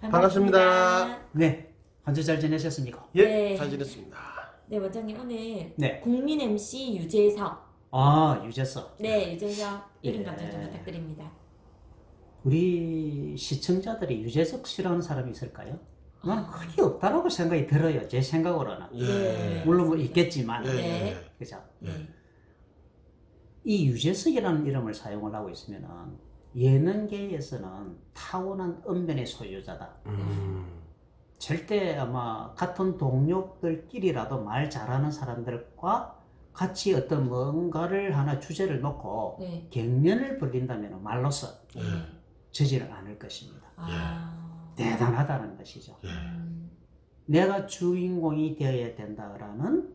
반갑습니다. 네, 한주 잘 지내셨습니까? 예, 네. 잘 지냈습니다. 네, 원장님 오늘 네. 국민 MC 유재석. 아, 유재석. 네, 유재석 이름 예. 감정 좀 부탁드립니다. 우리 시청자들이 유재석 씨라는 사람이 있을까요? 아. 크게 없다라고 생각이 들어요. 제 생각으로는. 예. 네. 물론 뭐 있겠지만. 예, 네. 예. 그죠? 네. 이 유재석이라는 이름을 사용을 하고 있으면은 예능계에서는 타고난 언변의 소유자다. 음. 절대 아마 같은 동료들끼리라도 말 잘하는 사람들과 같이 어떤 뭔가를 하나 주제를 놓고 네. 갱년을 벌린다면 말로서 예. 지지를 않을 것입니다. 아. 대단하다는 것이죠. 예. 음. 내가 주인공이 되어야 된다라는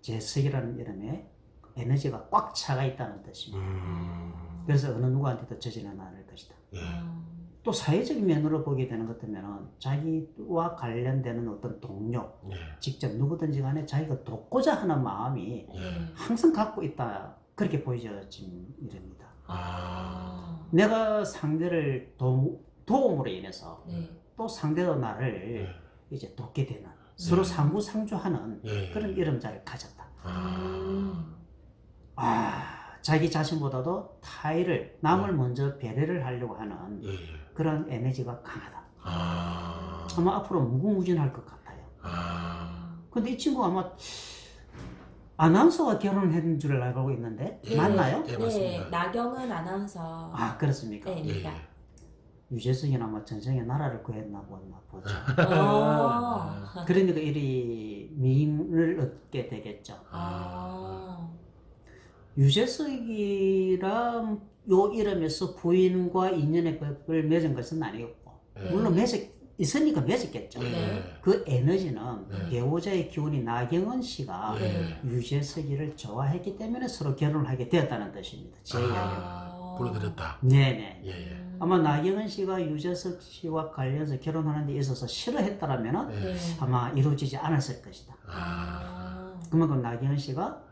재석이라는 이름에 에너지가 꽉 차가 있다는 뜻입니다. 음. 그래서 어느 누구한테도 지지는 않을 것이다. 예. 아. 또 사회적 면으로 보게 되는 것 같으면 자기와 관련되는 어떤 동료, 예. 직접 누구든지 간에 자기가 돕고자 하는 마음이 네. 항상 갖고 있다. 그렇게 보여진 일입니다. 아. 내가 상대를 도, 도움으로 인해서 네. 또 상대도 나를 예. 이제 돕게 되는 서로 상부상조하는 예. 그런 이름자를 가졌다. 음. 아, 자기 자신보다도 타인을 남을 네. 먼저 배려를 하려고 하는 예. 예. 그런 에너지가 강하다. 아. 아마 앞으로 무궁무진할 것 같아요. 아. 근데 이 친구 아마 아나운서와 결혼을 했는 줄 알고 있는데 예. 맞나요? 예, 네, 맞습니다. 나경은 아나운서. 아 그렇습니까? 네. 예. 예. 유재석이나 뭐 전생에 나라를 구했나 보나 보죠. 어. 그러니까 이리 미인을 얻게 되겠죠. 아. 유재석이란 요 이름에서 부인과 인연의 법을 맺은 것은 아니었고 예. 물론 맺었 있으니까 맺었겠죠. 예. 그 에너지는 네. 배우자의 기운이 나경원 씨가 예. 유재석이를 좋아했기 때문에 서로 결혼을 하게 되었다는 뜻입니다. 제 이야기는. 아. 보내드렸다. 네네. 예. 예. 아마 나경원 씨가 유재석 씨와 관련해서 결혼하는 데 있어서 싫어했다라면 예. 네. 아마 이루어지지 않았을 것이다. 아. 아. 그만큼 나경원 씨가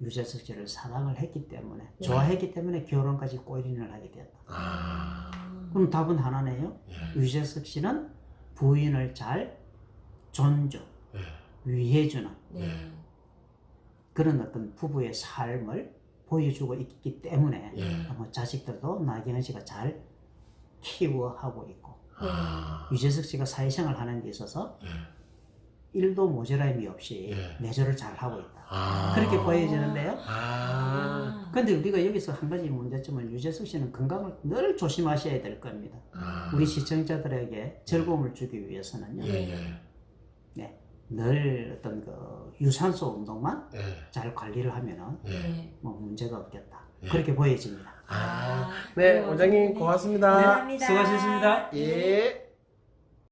유재석 씨를 사랑을 했기 때문에 네. 좋아했기 때문에 결혼까지 꼬리를 하게 되었다. 아. 그럼 답은 하나네요. 예. 유재석 씨는 부인을 잘 존중, 예. 위해주는 네. 그런 어떤 부부의 삶을 보여주고 있기 때문에 예. 아마 자식들도 나경원 씨가 잘 키워하고 있고 아. 유재석 씨가 사회생활 하는 데 있어서 예. 일도 모자람이 없이 예. 내조를 잘 하고 있다. 아. 그렇게 보여지는데요. 아. 근데 우리가 여기서 한 가지 문제점은 유재석 씨는 건강을 늘 조심하셔야 될 겁니다. 아. 우리 시청자들에게 즐거움을 주기 위해서는요. 예. 예. 네, 늘 어떤 그 유산소 운동만 예. 잘 관리를 하면은 예. 네. 뭐 문제가 없겠다. 예. 그렇게 보여집니다. 아. 아. 네, 네, 원장님 네. 고맙습니다. 감사합니다. 수고하셨습니다. 예.